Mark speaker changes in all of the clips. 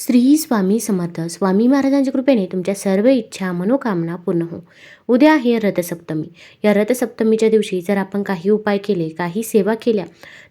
Speaker 1: श्री स्वामी समर्थ. स्वामी महाराजांच्या कृपेने तुमच्या सर्व इच्छा मनोकामना पूर्ण हो. उद्या आहे रथसप्तमी. या रथसप्तमीच्या दिवशी जर आपण काही उपाय केले काही सेवा केल्या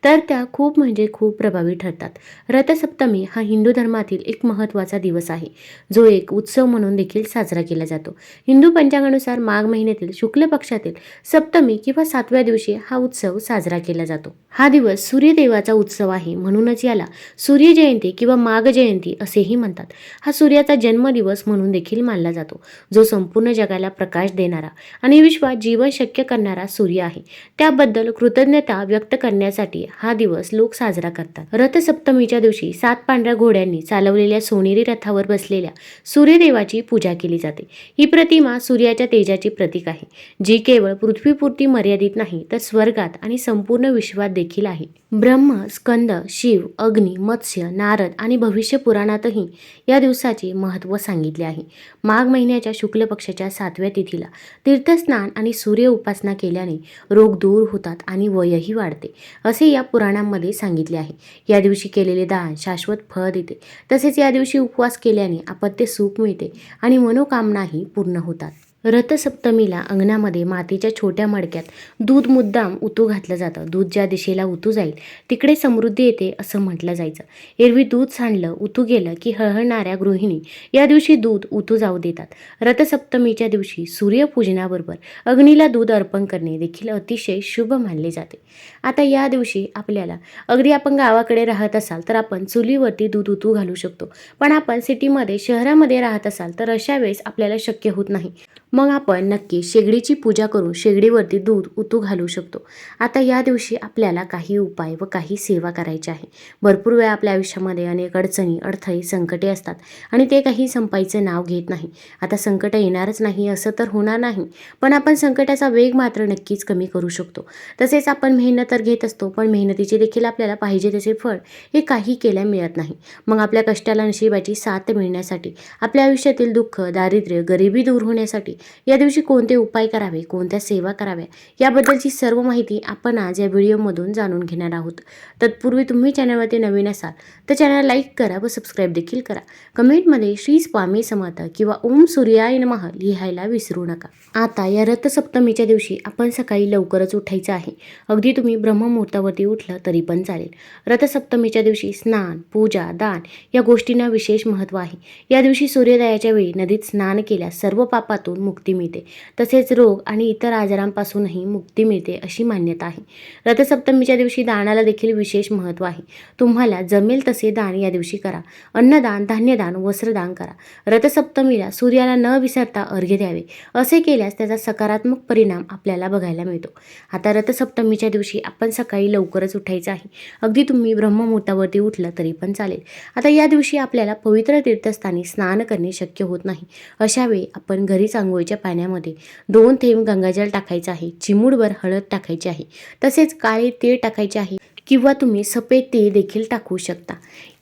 Speaker 1: तर त्या खूप म्हणजे खूप प्रभावी ठरतात. रथसप्तमी हा हिंदू धर्मातील एक महत्त्वाचा दिवस आहे. जो एक उत्सव म्हणून देखील साजरा केला जातो. हिंदू पंचांगानुसार माघ महिन्यातील शुक्ल पक्षातील सप्तमी किंवा सातव्या दिवशी हा उत्सव साजरा केला जातो. हा दिवस सूर्यदेवाचा उत्सव आहे म्हणूनच याला सूर्य जयंती किंवा माघ जयंती असे असेही म्हणतात. हा सूर्याचा जन्मदिवस म्हणून देखील मानला जातो. जो संपूर्ण जगाला प्रकाश देणारा आणि विश्वात जीवन शक्य करणारा सूर्य आहे. त्याबद्दल कृतज्ञता व्यक्त करण्यासाठी हा दिवस लोक साजरा करतात. रथसप्तमीच्या दिवशी सात पांढऱ्या घोड्यांनी चालवलेल्या सोनेरी रथावर बसलेल्या सूर्यदेवाची पूजा केली जाते. ही प्रतिमा सूर्याच्या तेजाची प्रतीक आहे. जी केवळ पृथ्वीपुरती मर्यादित नाही तर स्वर्गात आणि संपूर्ण विश्वात देखील आहे. ब्रह्म स्कंद शिव अग्नी मत्स्य नारद आणि भविष्य पुराणातही या दिवसाचे महत्त्व सांगितले आहे. माघ महिन्याच्या शुक्ल पक्षाच्या सातव्या तिथीला तीर्थस्नान आणि सूर्य उपासना केल्याने रोग दूर होतात आणि वयही वाढते असे या पुराणांमध्ये सांगितले आहे. या दिवशी केलेले दान शाश्वत फळ देते तसेच या दिवशी उपवास केल्याने आपत्य सुख मिळते आणि मनोकामनाही पूर्ण होतात. रथसप्तमीला अंगणामध्ये मातीच्या छोट्या मडक्यात दूध मुद्दाम उतू घातलं जातं. दूध ज्या दिशेला उतू जाईल तिकडे समृद्धी येते असं म्हटलं जायचं. एरवी दूध सांडलं उतू गेलं की हळहळणाऱ्या गृहिणी या दिवशी दूध उतू जाऊ देतात. रथसप्तमीच्या दिवशी सूर्यपूजनाबरोबर अग्नीला दूध अर्पण करणे देखील अतिशय शुभ मानले जाते. आता या दिवशी आपल्याला अगदी आपण गावाकडे राहत असाल तर आपण चुलीवरती दूध उतू घालू शकतो. पण आपण सिटीमध्ये शहरामध्ये राहत असाल तर अशा वेळेस आपल्याला शक्य होत नाही. मग आपण नक्की शेगडीची पूजा करून शेगडीवरती दूध उतू घालू शकतो. आता या दिवशी आपल्याला काही उपाय व काही सेवा करायची आहे. भरपूर वेळा आपल्या आयुष्यामध्ये अनेक अडचणी अडथळे संकटे असतात आणि ते काही संपायचं नाव घेत नाही. आता संकट येणारच नाही असं तर होणार नाही. पण आपण संकटाचा वेग मात्र नक्कीच कमी करू शकतो. तसेच आपण मेहनत तर घेत असतो पण मेहनतीचे देखील आपल्याला पाहिजे तसे फळ हे काही केल्या मिळत नाही. मग आपल्या कष्टाला नशिबाची साथ मिळण्यासाठी आपल्या आयुष्यातील दुःख दारिद्र्य गरिबी दूर होण्यासाठी या दिवशी कोणते उपाय करावे कोणत्या सेवा कराव्या याबद्दलची सर्व माहिती आपण आज या व्हिडिओमधून जाणून घेणार आहोत. तत्पूर्वी तुम्ही चॅनलवरती नवीन असाल तर चॅनल लाईक करा व सबस्क्राईब देखील करा. कमेंटमध्ये श्री स्वामी समर्थ किंवा ओम सूर्याय नमः लिहायला विसरू नका. आता या रथसप्तमीच्या दिवशी आपण सकाळी लवकरच उठायचं आहे. अगदी तुम्ही ब्रह्ममुहूर्तावरती उठलं तरी पण चालेल. रथसप्तमीच्या दिवशी स्नान पूजा दान या गोष्टींना विशेष महत्त्व आहे. या दिवशी सूर्योदयाच्या वेळी नदीत स्नान केल्यास सर्व पापातून मुक्ती मिळते. तसेच रोग आणि इतर आजारांपासूनही मुक्ती मिळते अशी मान्यता आहे. रथसप्तमीच्या दिवशी दानाला देखील विशेष महत्त्व आहे. तुम्हाला जमेल तसे दान या दिवशी करा. अन्नदान धान्यदान वस्त्रदान करा. रथसप्तमीला सूर्याला न विसरता अर्घ्य द्यावे. असे केल्यास त्याचा सकारात्मक परिणाम आपल्याला बघायला मिळतो. आता रथसप्तमीच्या दिवशी आपण सकाळी लवकरच उठायचं आहे. अगदी तुम्ही ब्रह्ममुहूर्तावरती उठलं तरी पण चालेल. आता या दिवशी आपल्याला पवित्र तीर्थस्थानी स्नान करणे शक्य होत नाही. अशावेळी आपण घरीच आंघोळीच्या पाण्यामध्ये दोन थेंब गंगाजल टाकायचं आहे चिमूडभर हळद टाकायची आहे तसेच काळे तीळ टाकायचे आहे किंवा तुम्ही सफेद तीळ देखील टाकू शकता.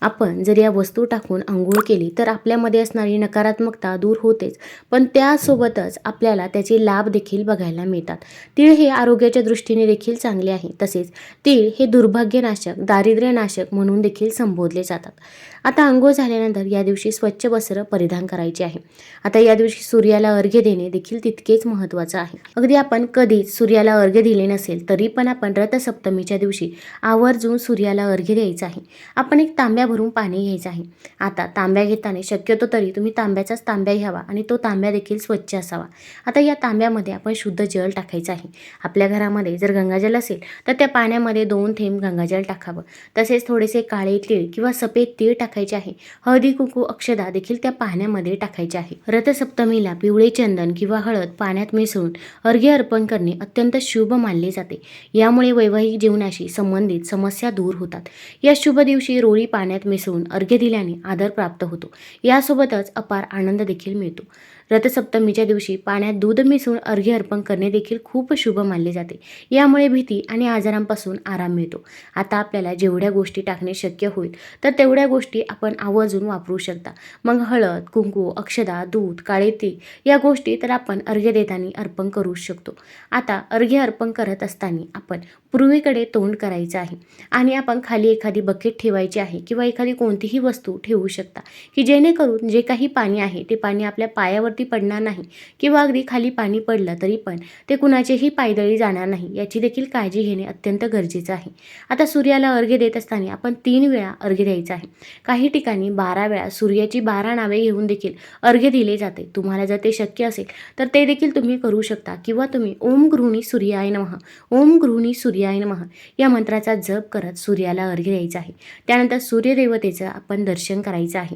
Speaker 1: आपण जर या वस्तू टाकून आंघोळ केली तर आपल्यामध्ये असणारी नकारात्मकता दूर होतेच. पण त्यासोबतच आपल्याला त्याचे लाभ देखील बघायला मिळतात. तीळ हे आरोग्याच्या दृष्टीने देखील चांगले आहे. तसेच तीळ हे दुर्भाग्यनाशक दारिद्र्यनाशक म्हणून देखील संबोधले जातात. आता आंघोळ झाल्यानंतर या दिवशी स्वच्छ वस्त्र परिधान करायचे आहे. आता या दिवशी सूर्याला अर्घ्य देणे देखील तितकेच महत्त्वाचं आहे. अगदी आपण कधीच सूर्याला अर्घ्य दिले नसेल तरी पण आपण रथसप्तमीच्या दिवशी आवर्जून सूर्याला अर्घ्य द्यायचं आहे. आपण एक तांब्या भरून पाणी घ्यायचं आहे. आता तांब्या घेताना शक्यतो तरी तुम्ही तांब्याचाच तांब्या घ्यावा आणि तो तांब्या देखील स्वच्छ असावा. आता या तांब्यामध्ये आपण शुद्ध जल टाकायचं आहे. आपल्या घरामध्ये जर गंगाजल असेल तर त्या पाण्यामध्ये दोन थेंब गंगाजल टाकावं. तसेच थोडेसे काळे तीळ किंवा सफेद तीळ टाकायचे आहे. हळदी कुंकू अक्षदा देखील त्या पाण्यामध्ये टाकायचे आहे. रथसप्तमीला पिवळे चंदन किंवा हळद पाण्यात मिसळून अर्घ्य अर्पण करणे अत्यंत शुभ मानले जाते. यामुळे वैवाहिक जीवनाशी संबंधित समस्या दूर होतात. या शुभ दिवशी रोळी पाण्यात मिसळून अर्घ्य दिल्याने आदर प्राप्त होतो. यासोबतच अपार आनंद देखील मिळतो. रथसप्तमीच्या दिवशी पाण्यात दूध मिसळून अर्घ्य अर्पण करणे देखील खूप शुभ मानले जाते. यामुळे भीती आणि आजारांपासून आराम मिळतो. आता आपल्याला जेवढ्या गोष्टी टाकणे शक्य होईल तर तेवढ्या गोष्टी आपण आवर्जून वापरू शकता. मग हळद कुंकू अक्षदा दूध काळे ती या गोष्टी तर आपण अर्घ्य देताना अर्पण करू शकतो. आता अर्घ्य अर्पण करत असताना आपण पूर्वीकडे तोंड करायचं आहे आणि आपण खाली एखादी बकेट ठेवायची आहे किंवा एखादी कोणतीही वस्तू ठेवू शकता की जेणेकरून जे काही पाणी आहे ते पाणी आपल्या पायावर पायावरती पडणार नाही. किंवा अगदी खाली पाणी पडलं तरी पण ते कुणाचेही पायदळी जाणार नाही याची देखील काळजी घेणे अत्यंत गरजेचं आहे. आता सूर्याला अर्घ्य देत असताना आपण तीन वेळा अर्घ्य द्यायचं आहे. काही ठिकाणी बारा वेळा सूर्याची बारा नावे घेऊन देखील अर्घ्य दिले जाते. तुम्हाला जर ते शक्य असेल तर ते देखील तुम्ही करू शकता. किंवा तुम्ही ओम गृहिणी सूर्याय नमः ओम गृहिणी सूर्याय नमः या मंत्राचा जप करत सूर्याला अर्घ्य द्यायचा आहे. त्यानंतर सूर्यदेवतेचं आपण दर्शन करायचं आहे.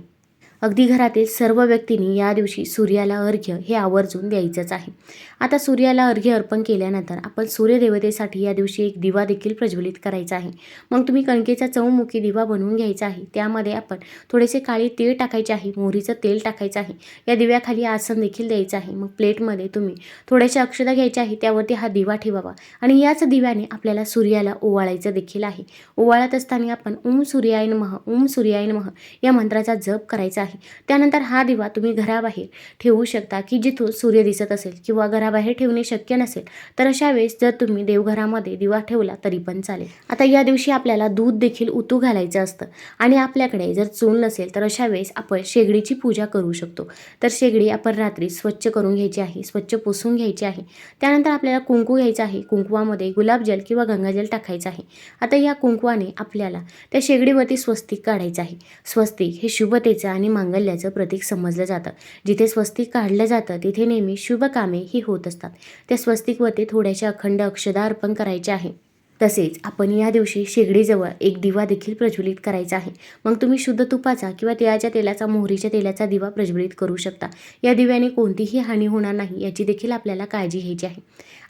Speaker 1: अगदी घरातील सर्व व्यक्तींनी या दिवशी सूर्याला अर्घ्य हे आवर्जून द्यायचंच आहे. आता सूर्याला अर्घ्य अर्पण केल्यानंतर आपण सूर्यदेवतेसाठी या दिवशी एक दिवा देखील प्रज्वलित करायचा आहे. मग तुम्ही कणकेचा चौमुखी दिवा बनवून घ्यायचा आहे. त्यामध्ये आपण थोडेसे काळे तेल टाकायचे आहे. मोहरीचं तेल टाकायचं आहे. या दिव्याखाली आसन देखील द्यायचं आहे. मग प्लेटमध्ये तुम्ही थोड्याशा अक्षता घ्यायच्या आहे त्यावरती हा दिवा ठेवावा. आणि याच दिव्याने आपल्याला सूर्याला ओवाळायचं देखील आहे. ओवाळत असताना आपण ओम सूर्यायन मह ओम सूर्यायन मह या मंत्राचा जप करायचा आहे. त्यानंतर हा दिवा तुम्ही घराबाहेर ठेवू शकता की जिथून सूर्य दिसत असेल किंवा घराबाहेर ठेवणे शक्य नसेल तर अशा वेळेस जर तुम्ही देवघरामध्ये दिवा ठेवला तरी पण चालेल. आता या दिवशी आपल्याला दूध देखील उतू घालायचं असतं आणि आपल्याकडे जर चूल नसेल तर अशा वेळेस आपण शेगडीची पूजा करू शकतो. तर शेगडी आपण रात्री स्वच्छ करून घ्यायची आहे स्वच्छ पुसून घ्यायची आहे. त्यानंतर आपल्याला कुंकू घ्यायचं आहे. कुंकुवामध्ये गुलाबजल किंवा गंगाजल टाकायचं आहे. आता या कुंकुवाने आपल्याला त्या शेगडीवरती स्वस्तिक काढायचं आहे. स्वस्तिक हे शुभतेचं आणि मांगल्याचं प्रतीक समजलं जातं. जिथे स्वस्तिक काढलं जातं तिथे नेहमी शुभ कामे ही होत असतात. त्या स्वस्तिकवरती थोड्याशा अखंड अक्षदा अर्पण करायचे आहे तसेच आपण या दिवशी शेगडीजवळ एक दिवा देखील प्रज्वलित करायचा आहे. मग तुम्ही शुद्ध तुपाचा किंवा तिळाच्या तेलाचा मोहरीच्या तेलाचा दिवा प्रज्वलित करू शकता. या दिव्याने कोणतीही हानी होणार नाही याची देखील आपल्याला काळजी घ्यायची आहे.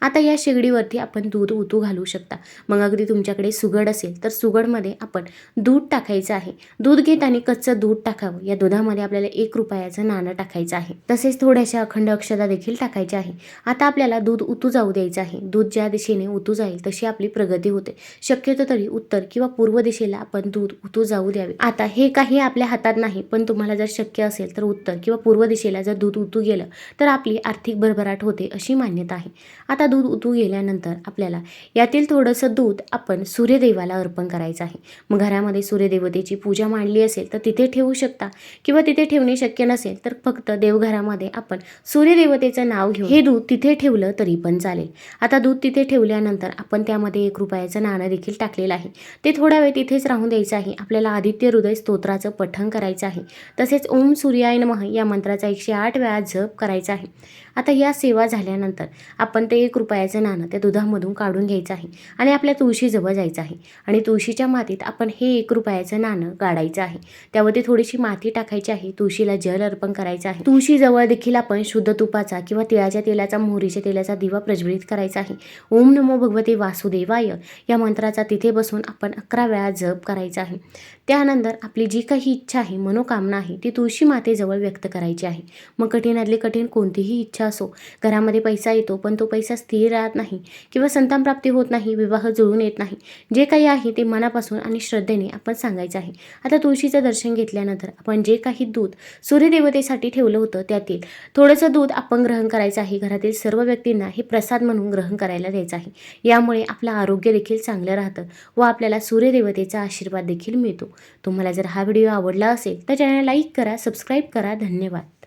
Speaker 1: आता या शेगडीवरती आपण दूध उतू घालू शकता. मग अगदी तुमच्याकडे सुगड असेल तर सुगडमध्ये आपण दूध टाकायचं आहे. दूध घेताना कच्चं दूध टाकावं. या दुधामध्ये आपल्याला एक रुपयाचं नाणं टाकायचं आहे. तसेच थोड्याशा अखंड अक्षदा देखील टाकायच्या आहे. आता आपल्याला दूध उतू जाऊ द्यायचं आहे. दूध ज्या दिशेने उतू जाईल तशी आपली प्रगती होते. शक्यतो तरी उत्तर किंवा पूर्व दिशेला आपण दूध उतू जाऊ द्यावे. आता हे काही आपल्या हातात नाही पण तुम्हाला जर शक्य असेल तर उत्तर किंवा पूर्व दिशेला जर दूध उतू गेलं तर आपली आर्थिक भरभराट होते अशी मान्यता आहे. आता दूध उतू गेल्यानंतर आपल्याला यातील थोडंसं दूध आपण सूर्यदेवाला अर्पण करायचं आहे. मग घरामध्ये सूर्यदेवतेची पूजा मांडली असेल तर तिथे ठेवू शकता. किंवा तिथे ठेवणे शक्य नसेल तर फक्त देवघरामध्ये आपण सूर्यदेवतेचं नाव घेऊन हे दूध तिथे ठेवलं तरी पण चालेल. आता दूध तिथे ठेवल्यानंतर आपण त्यामध्ये एक रुपयाचं नाणं देखील टाकलेलं आहे. ते थोडा वेळ तिथेच राहून द्यायचं आहे. आपल्याला आदित्य हृदय स्तोत्राचं पठण करायचं आहे. तसेच ओम सूर्याय नमः या मंत्राचा एकशे आठ वेळा जप करायचा आहे. आता या सेवा झाल्यानंतर आपण ते एक रुपयाचं नाणं त्या दुधामधून काढून घ्यायचं आहे आणि आपल्या तुळशीजवळ जायचं आहे. आणि तुळशीच्या मातीत आपण हे एक रुपयाचं नाणं गाडायचं आहे. त्यावरती थोडीशी माती टाकायची आहे. तुळशीला जल अर्पण करायचं आहे. तुळशीजवळ देखील आपण शुद्ध तुपाचा किंवा तिळाच्या तेलाचा मोहरीच्या तेलाचा दिवा प्रज्वलित करायचा आहे. ओम नमो भगवते वासुदेवाय या मंत्राचा तिथे बसून आपण अकरा वेळा जप करायचा आहे. त्यानंतर आपली जी काही इच्छा आहे मनोकामना आहे ती तुळशी मातेजवळ व्यक्त करायची आहे. मग कठीणातली कठीण कोणतीही इच्छा असो घरामध्ये पैसा येतो पण तो पैसा स्थिर राहत नाही किंवा संतान प्राप्ती होत नाही विवाह जुळून येत नाही. जे काही आहे ते मनापासून आणि श्रद्धेने आपण सांगायचं आहे. आता तुळशीचं दर्शन घेतल्यानंतर आपण जे काही दूध सूर्यदेवतेसाठी ठेवलं होतं त्यातील थोडंसं दूध आपण ग्रहण करायचं आहे. घरातील सर्व व्यक्तींना हे प्रसाद म्हणून ग्रहण करायला द्यायचं आहे. यामुळे आपलं आरोग्य देखील चांगलं राहतं व आपल्याला सूर्यदेवतेचा आशीर्वाद देखील मिळतो. तुम्हाला जर हा व्हिडिओ आवडला असेल तर चॅनल लाईक करा सबस्क्राईब करा. धन्यवाद.